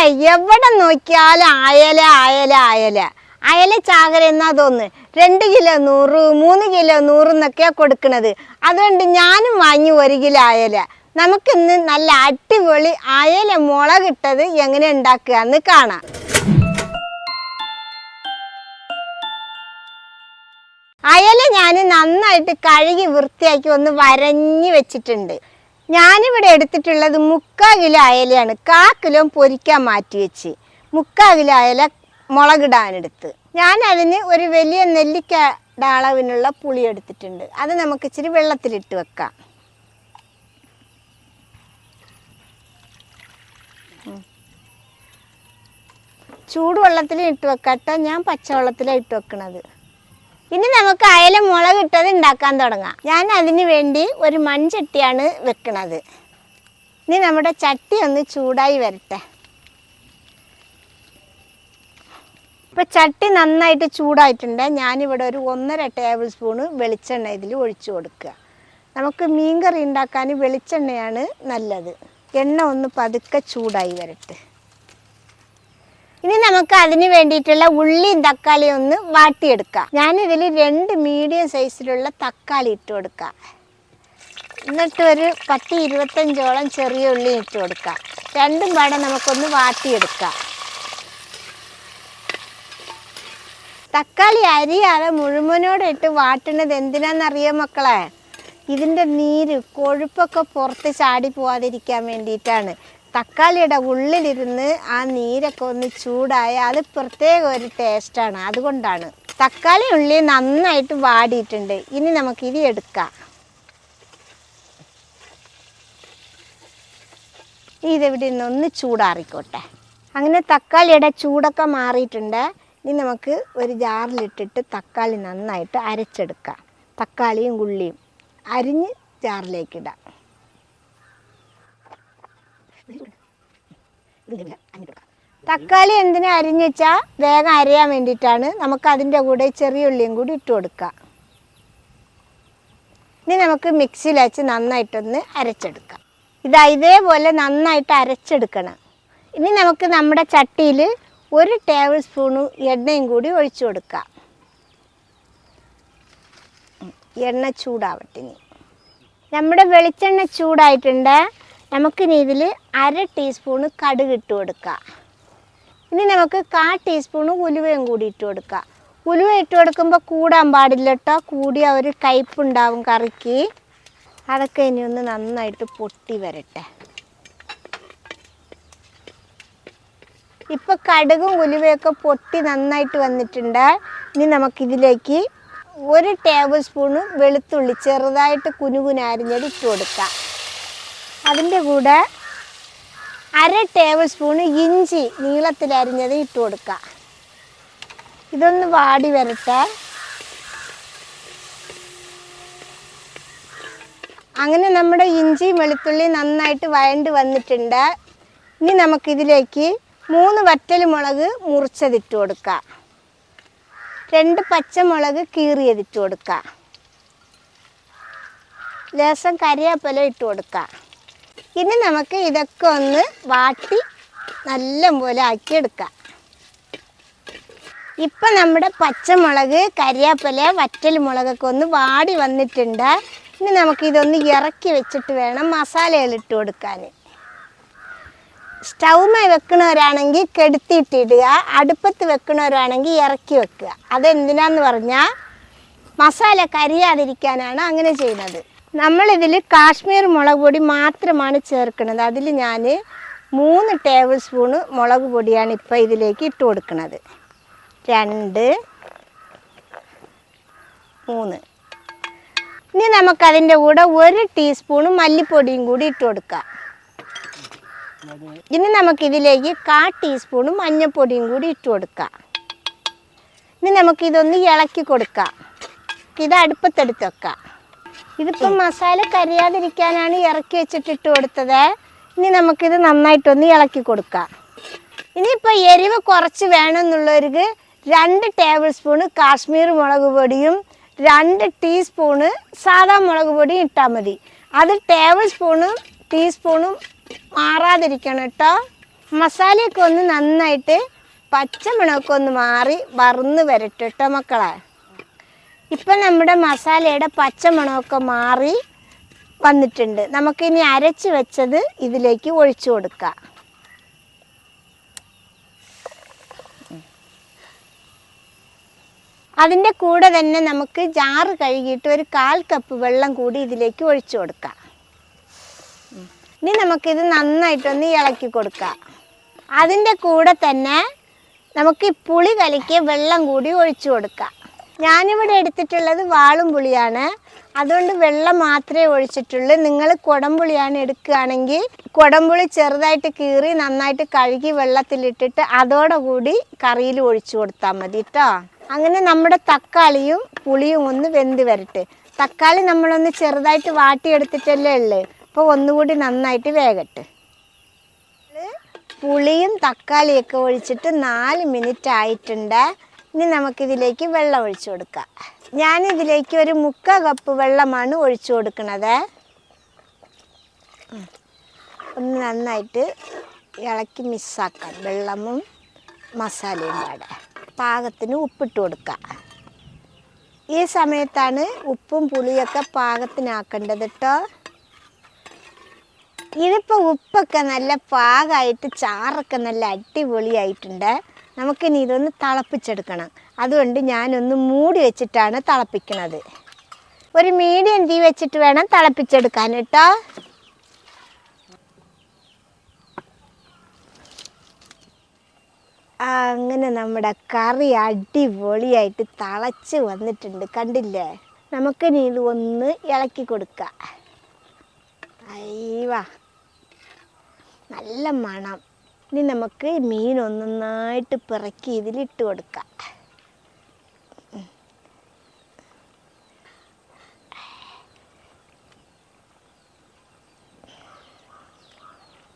മക്കളെ എവിടെ നോക്കിയാലും അയല അയല അയല. അയല ചാകര എന്നാ തോന്നുന്നു? രണ്ട് കിലോ നൂറ് മൂന്ന് കിലോ നൂറ് എന്നൊക്കെയാ കൊടുക്കണത്. അതുകൊണ്ട് ഞാനും വാങ്ങി ഒരു കിലോ അയല. നമുക്കിന്ന് നല്ല അടിപൊളി അയല മുളകിട്ടത് എങ്ങനെ ഉണ്ടാക്കുക എന്ന് കാണാം. അയല ഞാൻ നന്നായിട്ട് കഴുകി വൃത്തിയാക്കി ഒന്ന് വരഞ്ഞു വെച്ചിട്ടുണ്ട്. ഞാനിവിടെ എടുത്തിട്ടുള്ളത് മുക്കാൽ കിലോ അയലയാണ്. കാ കിലോ പൊരിക്കാൻ മാറ്റി വെച്ച്. മുക്കാൽ കിലോ അയല മുളകിടാനെടുത്ത്. ഞാൻ അതിന് ഒരു വലിയ നെല്ലിക്ക അളവിനുള്ള പുളി എടുത്തിട്ടുണ്ട്. അത് നമുക്ക് ഇച്ചിരി വെള്ളത്തിലിട്ട് വെക്കാം. ചൂടുവെള്ളത്തിൽ ഇട്ട് വെക്കട്ടെ. ഞാൻ പച്ചവെള്ളത്തിലാണ് ഇട്ട് വെക്കണത്. ഇനി നമുക്ക് അയല മുളക് ഇട്ടത് ഉണ്ടാക്കാൻ തുടങ്ങാം. ഞാൻ അതിന് വേണ്ടി ഒരു മൺചട്ടിയാണ് വെക്കണത്. ഇനി നമ്മുടെ ചട്ടി ഒന്ന് ചൂടായി വരട്ടെ. ഇപ്പൊ ചട്ടി നന്നായിട്ട് ചൂടായിട്ടുണ്ട്. ഞാനിവിടെ ഒരു ഒന്നര ടേബിൾ സ്പൂണ് വെളിച്ചെണ്ണ ഇതിൽ ഒഴിച്ചു കൊടുക്കുക. നമുക്ക് മീൻകറി ഉണ്ടാക്കാൻ വെളിച്ചെണ്ണയാണ് നല്ലത്. എണ്ണ ഒന്ന് പതുക്കെ ചൂടായി വരട്ടെ. ഇനി നമുക്ക് അതിന് വേണ്ടിയിട്ടുള്ള ഉള്ളിയും തക്കാളിയും ഒന്ന് വാട്ടിയെടുക്കാം. ഞാനിതിൽ രണ്ട് മീഡിയം സൈസിലുള്ള തക്കാളി ഇട്ട് കൊടുക്കാം. എന്നിട്ട് ഒരു പത്ത് ഇരുപത്തഞ്ചോളം ചെറിയ ഉള്ളി ഇട്ട് കൊടുക്കാം. രണ്ടും പാടെ നമുക്കൊന്ന് വാട്ടിയെടുക്കാം. തക്കാളി അരിയാതെ മുഴുവനോടെ ഇട്ട് വാട്ടുന്നത് എന്തിനാണെന്നറിയാം മക്കളെ? ഇതിന്റെ നീര് കൊഴുപ്പൊക്കെ പുറത്ത് ചാടി പോവാതിരിക്കാൻ വേണ്ടിയിട്ടാണ്. തക്കാളിയുടെ ഉള്ളിലിരുന്ന് ആ നീരൊക്കെ ഒന്ന് ചൂടായ അത് പ്രത്യേക ഒരു ടേസ്റ്റാണ് അതുകൊണ്ടാണ്. തക്കാളി ഉള്ളി നന്നായിട്ട് വാടിയിട്ടുണ്ട്. ഇനി നമുക്ക് ഇത് എടുക്കാം. ഇതെവിടെ നിന്ന് ഒന്ന് ചൂടാറിക്കോട്ടെ. അങ്ങനെ തക്കാളിയുടെ ചൂടൊക്കെ മാറിയിട്ടുണ്ട്. ഇനി നമുക്ക് ഒരു ജാറിലിട്ടിട്ട് തക്കാളി നന്നായിട്ട് അരച്ചെടുക്കാം. തക്കാളിയും ഉള്ളിയും അരിഞ്ഞ് ജാറിലേക്കിടാം തക്കാളി എന്തിനാ അരിഞ്ഞു വേഗം അരയാൻ വേണ്ടിയിട്ടാണ്. നമുക്ക് അതിന്റെ കൂടെ ചെറിയ ഉള്ളിയും കൂടി ഇട്ട് കൊടുക്കുക ഇനി നമുക്ക് മിക്സിയിൽ വെച്ച് നന്നായിട്ടൊന്ന് അരച്ചെടുക്കാം. ഇതാ ഇതേപോലെ നന്നായിട്ട് അരച്ചെടുക്കണം. ഇനി നമുക്ക് നമ്മുടെ ചട്ടിയിൽ ഒരു ടേബിൾ സ്പൂണ് എണ്ണയും കൂടി ഒഴിച്ചു കൊടുക്കാം. എണ്ണ ചൂടാവട്ടെ ഇനി. നമ്മുടെ വെളിച്ചെണ്ണ ചൂടായിട്ടുണ്ട്. നമുക്കിനി ഇതിൽ അര ടീസ്പൂണ് കടുക് ഇട്ട് കൊടുക്കാം. ഇനി നമുക്ക് കാ ടീസ്പൂണ് ഉലുവയും കൂടി ഇട്ട് കൊടുക്കാം. ഉലുവ ഇട്ട് കൊടുക്കുമ്പോൾ കൂടാൻ പാടില്ല കേട്ടോ കൂടിയ ഒരു കയ്പുണ്ടാവും കറിക്ക്. അതൊക്കെ ഇനി ഒന്ന് നന്നായിട്ട് പൊട്ടി വരട്ടെ. ഇപ്പം കടുകും ഉലുവയൊക്കെ പൊട്ടി നന്നായിട്ട് വന്നിട്ടുണ്ട്. ഇനി നമുക്കിതിലേക്ക് ഒരു ടേബിൾ സ്പൂണ് വെളുത്തുള്ളി ചെറുതായിട്ട് കുനുകുനാരിഞ്ഞത് ഇട്ട് കൊടുക്കാം. അതിന്റെ കൂടെ അര ടേബിൾ സ്പൂൺ ഇഞ്ചി നീളത്തിൽ അരിഞ്ഞത് ഇട്ട് കൊടുക്കുക. ഇതൊന്ന് വാടി വരട്ടെ. അങ്ങനെ നമ്മുടെ ഇഞ്ചി വെളുത്തുള്ളി നന്നായിട്ട് വഴണ്ട് വന്നിട്ടുണ്ട്. ഇനി നമുക്കിതിലേക്ക് മൂന്ന് വറ്റൽ മുളക് മുറിച്ചതിട്ട് കൊടുക്കാം രണ്ട് പച്ചമുളക് കീറിയതിട്ട് കൊടുക്കാം ലേശം കരിയാപ്പല ഇട്ട് കൊടുക്കാം ഇനി നമുക്ക് ഇതൊക്കെ ഒന്ന് വാട്ടി നല്ല പോലെ ആക്കിയെടുക്കാം. ഇപ്പം നമ്മുടെ പച്ചമുളക് കരിയാപ്പല വറ്റൽ മുളകൊക്കെ ഒന്ന് വാടി വന്നിട്ടുണ്ട്. ഇനി നമുക്ക് ഇതൊന്ന് ഇറക്കി വെച്ചിട്ട് വേണം മസാലകൾ ഇട്ട് കൊടുക്കാൻ. സ്റ്റൗമായി വെക്കണവരാണെങ്കിൽ കെടുത്തിയിട്ടിടുക അടുപ്പത്ത് വെക്കണവരാണെങ്കിൽ ഇറക്കി വെക്കുക. അതെന്തിനാന്ന് പറഞ്ഞാൽ മസാല കരിയാതിരിക്കാനാണ് അങ്ങനെ ചെയ്യുന്നത്. നമ്മളിതിൽ കാശ്മീർ മുളക് പൊടി മാത്രമാണ് ചേർക്കുന്നത്. അതിൽ ഞാൻ മൂന്ന് ടേബിൾ സ്പൂണ് മുളക് പൊടിയാണ് ഇപ്പോൾ ഇതിലേക്ക് ഇട്ട് കൊടുക്കുന്നത്. രണ്ട് മൂന്ന്. ഇനി നമുക്കതിന്റെ കൂടെ ഒരു ടീസ്പൂണ് മല്ലിപ്പൊടിയും കൂടി ഇട്ട് കൊടുക്കാം. ഇനി നമുക്കിതിലേക്ക് കാ ടീസ്പൂണ് മഞ്ഞൾപ്പൊടിയും കൂടി ഇട്ട് കൊടുക്കാം. ഇനി നമുക്കിതൊന്ന് ഇളക്കി കൊടുക്കാം. ഇത് അടുപ്പത്തെടുത്ത് വെക്കാം. ഇതിപ്പം മസാല കരിയാതിരിക്കാനാണ് ഇറക്കി വെച്ചിട്ട് ഇട്ട് കൊടുത്തത്. ഇനി നമുക്കിത് നന്നായിട്ടൊന്ന് ഇളക്കി കൊടുക്കാം. ഇനിയിപ്പോൾ എരിവ് കുറച്ച് വേണമെന്നുള്ളവർക്ക് രണ്ട് ടേബിൾ സ്പൂണ് കാശ്മീർ മുളക് പൊടിയും രണ്ട് ടീസ്പൂണ് സാധാ മുളക് പൊടിയും ഇട്ടാൽ മതി. അത് ടേബിൾ സ്പൂണും ടീസ്പൂണും മാറാതിരിക്കണം കേട്ടോ. മസാലയൊക്കെ ഒന്ന് നന്നായിട്ട് പച്ചമുളകൊക്കെ ഒന്ന് മാറി വറന്ന് വരട്ടെ കേട്ടോ മക്കളെ. ഇപ്പം നമ്മുടെ മസാലയുടെ പച്ചമണമൊക്കെ മാറി വന്നിട്ടുണ്ട്. നമുക്കിനി അരച്ച് വെച്ചത് ഇതിലേക്ക് ഒഴിച്ചു കൊടുക്കാം. അതിന്റെ കൂടെ തന്നെ നമുക്ക് ജാറ് കഴുകിയിട്ട് ഒരു കാൽ കപ്പ് വെള്ളം കൂടി ഇതിലേക്ക് ഒഴിച്ചു കൊടുക്കാം. ഇനി നമുക്കിത് നന്നായിട്ടൊന്ന് ഇളക്കി കൊടുക്കാം. അതിന്റെ കൂടെ തന്നെ നമുക്ക് പുളി കലക്കിയ വെള്ളം കൂടി ഒഴിച്ചു കൊടുക്കാം. ഞാനിവിടെ എടുത്തിട്ടുള്ളത് വാളും പുളിയാണ്. അതുകൊണ്ട് വെള്ളം മാത്രമേ ഒഴിച്ചിട്ടുള്ളൂ. നിങ്ങൾ കുടംപുളിയാണ് എടുക്കുകയാണെങ്കിൽ കുടംപുളി ചെറുതായിട്ട് കീറി നന്നായിട്ട് കഴുകി വെള്ളത്തിലിട്ടിട്ട് അതോടെ കൂടി കറിയിൽ ഒഴിച്ചു കൊടുത്താൽ മതി കേട്ടോ അങ്ങനെ നമ്മുടെ തക്കാളിയും പുളിയും ഒന്ന് വെന്ത് വരട്ടെ. തക്കാളി നമ്മളൊന്ന് ചെറുതായിട്ട് വാട്ടിയെടുത്തിട്ടല്ലേ ഉള്ളേ? അപ്പോൾ ഒന്നുകൂടി നന്നായിട്ട് വേകട്ടെ. പുളിയും തക്കാളിയൊക്കെ ഒഴിച്ചിട്ട് നാല് മിനിറ്റ് ആയിട്ടുണ്ട് ഇനി നമുക്കിതിലേക്ക് വെള്ളം ഒഴിച്ചു കൊടുക്കാം. ഞാനിതിലേക്ക് ഒരു മുക്ക കപ്പ് വെള്ളമാണ് ഒഴിച്ചു കൊടുക്കുന്നത് ഒന്ന് നന്നായിട്ട് ഇളക്കി മിസ്സാക്കാം. വെള്ളമും മസാലയും പാടെ. പാകത്തിന് ഉപ്പിട്ട് കൊടുക്കാം. ഈ സമയത്താണ് ഉപ്പും പുളിയൊക്കെ പാകത്തിനാക്കേണ്ടത് കേട്ടോ ഇതിപ്പോൾ ഉപ്പൊക്കെ നല്ല പാകമായിട്ട് ചാറൊക്കെ നല്ല അടിപൊളിയായിട്ടുണ്ട്. നമുക്കിനി ഇതൊന്ന് തിളപ്പിച്ചെടുക്കണം. അതുകൊണ്ട് ഞാനൊന്ന് മൂടി വെച്ചിട്ടാണ് തിളപ്പിക്കുന്നത്. ഒരു മീഡിയം തീ വെച്ചിട്ട് വേണം തിളപ്പിച്ചെടുക്കാൻ കേട്ടോ. അങ്ങനെ നമ്മുടെ കറി അടിപൊളിയായിട്ട് തിളച്ച് വന്നിട്ടുണ്ട്. കണ്ടില്ലേ? നമുക്കിനി ഇത് ഒന്ന് ഇളക്കി കൊടുക്കാം. അയ്യവാ. നല്ല മണം. ഇനി നമുക്ക് മീൻ ഒന്നൊന്നായിട്ട് പിറക്കി ഇതിലിട്ട് കൊടുക്കാം.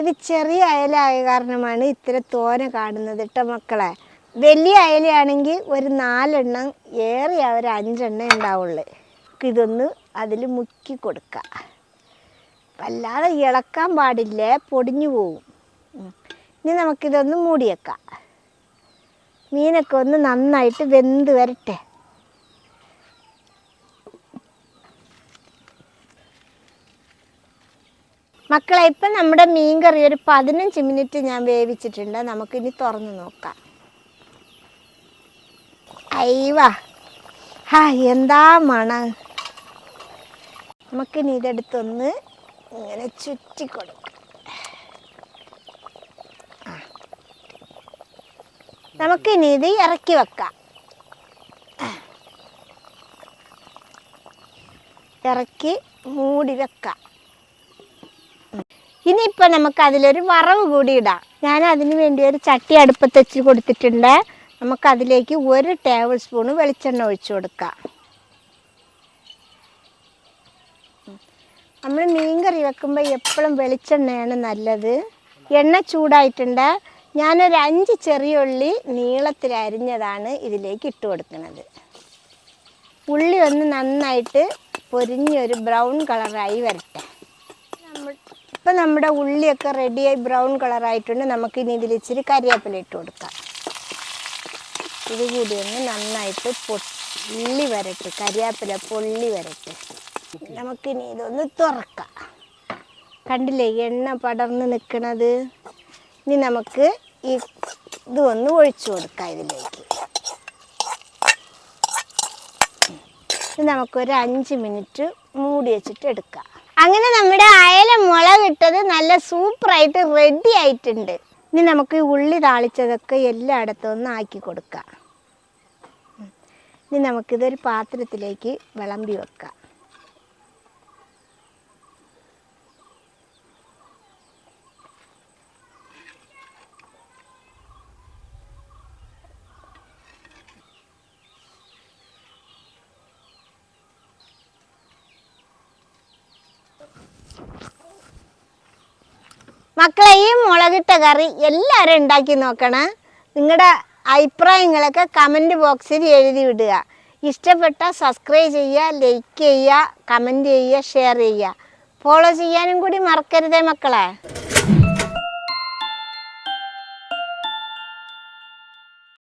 ഇത് ചെറിയ അയലായ കാരണമാണ് ഇത്ര തോന കാണുന്നത് കേട്ടോ മക്കളെ. വലിയ അയലയാണെങ്കിൽ ഒരു നാലെണ്ണം ഏറെ ഒരു അഞ്ചെണ്ണം ഉണ്ടാവുള്ളൂ. ഇതൊന്ന് അതിൽ മുക്കി കൊടുക്കാം. വല്ലാതെ ഇളക്കാൻ പാടില്ല? പൊടിഞ്ഞു പോവും. ഇനി നമുക്കിതൊന്ന് മൂടിയേക്കാം. മീനൊക്കെ ഒന്ന് നന്നായിട്ട് വെന്ത് വരട്ടെ. മക്കളെ ഇപ്പം നമ്മുടെ മീൻ കറി ഒരു പതിനഞ്ച് മിനിറ്റ് ഞാൻ വേവിച്ചിട്ടുണ്ട്. നമുക്കിനി തുറന്ന് നോക്കാം. അയ്യവാ. ഹാ എന്താ മണം. നമുക്കിനി ഇതെടുത്തൊന്ന് ഇങ്ങനെ ചുറ്റി കൊടുക്കാം ആ. നമുക്കിനി ഇത് ഇറക്കി വെക്കാം. ഇറക്കി മൂടി വെക്കാം. ഇനിയിപ്പോൾ നമുക്ക് അതിലൊരു വറവ് കൂടി ഇടാം. ഞാൻ അതിന് വേണ്ടി ഒരു ചട്ടി അടുപ്പത്ത് വെച്ച് കൊടുത്തിട്ടുണ്ട്. നമുക്ക് അതിലേക്ക് ഒരു ടേബിൾ സ്പൂൺ വെളിച്ചെണ്ണ ഒഴിച്ചു കൊടുക്കാം. നമ്മൾ മീൻ കറി വെക്കുമ്പോൾ എപ്പോഴും വെളിച്ചെണ്ണയാണ് നല്ലത്. എണ്ണ ചൂടായിട്ടുണ്ട്. ഞാനൊരു അഞ്ച് ചെറിയ ഉള്ളി നീളത്തിൽ അരിഞ്ഞതാണ് ഇതിലേക്ക് ഇട്ട് കൊടുക്കുന്നത്. ഉള്ളി ഒന്ന് നന്നായിട്ട് പൊരിഞ്ഞൊരു ബ്രൗൺ കളറായി വരട്ടെ. ഇപ്പം നമ്മുടെ ഉള്ളിയൊക്കെ റെഡിയായി ബ്രൗൺ കളറായിട്ടുണ്ട്. നമുക്ക് ഇനി ഇതിലിച്ചിരി കരിവേപ്പില ഇട്ട് കൊടുക്കാം. ഇത് കൂടി ഒന്ന് നന്നായിട്ട് പൊള്ളി വരട്ടെ. കറിവേപ്പില പൊള്ളി വരട്ടെ. നമുക്കിനി ഇതൊന്ന് തുറക്കാം. കണ്ടില്ലേ എണ്ണ പടർന്ന് നിൽക്കണത്? ഇനി നമുക്ക് ഈ ഇത് ഒന്ന് ഒഴിച്ചു കൊടുക്കാം ഇതിലേക്ക്. ഇത് നമുക്കൊരു അഞ്ച് മിനിറ്റ് മൂടി വെച്ചിട്ട് എടുക്കാം. അങ്ങനെ നമ്മുടെ അയല മുളകിട്ടത് നല്ല സൂപ്പറായിട്ട് റെഡി ആയിട്ടുണ്ട്. ഇനി നമുക്ക് ഈ ഉള്ളി താളിച്ചതൊക്കെ എല്ലായിടത്തും ഒന്ന് ആക്കി കൊടുക്കാം. ഇനി നമുക്കിതൊരു പാത്രത്തിലേക്ക് വിളമ്പി വെക്കാം. മക്കളെ ഈ മുളകിട്ട കറി എല്ലാവരും ഉണ്ടാക്കി നോക്കണം. നിങ്ങളുടെ അഭിപ്രായങ്ങളൊക്കെ കമന്റ് ബോക്സിൽ എഴുതി വിടുക. ഇഷ്ടപ്പെട്ട സബ്സ്ക്രൈബ് ചെയ്യുക ലൈക്ക് ചെയ്യുക കമന്റ് ചെയ്യുക ഷെയർ ചെയ്യുക. ഫോളോ ചെയ്യാനും കൂടി മറക്കരുതേ മക്കളെ.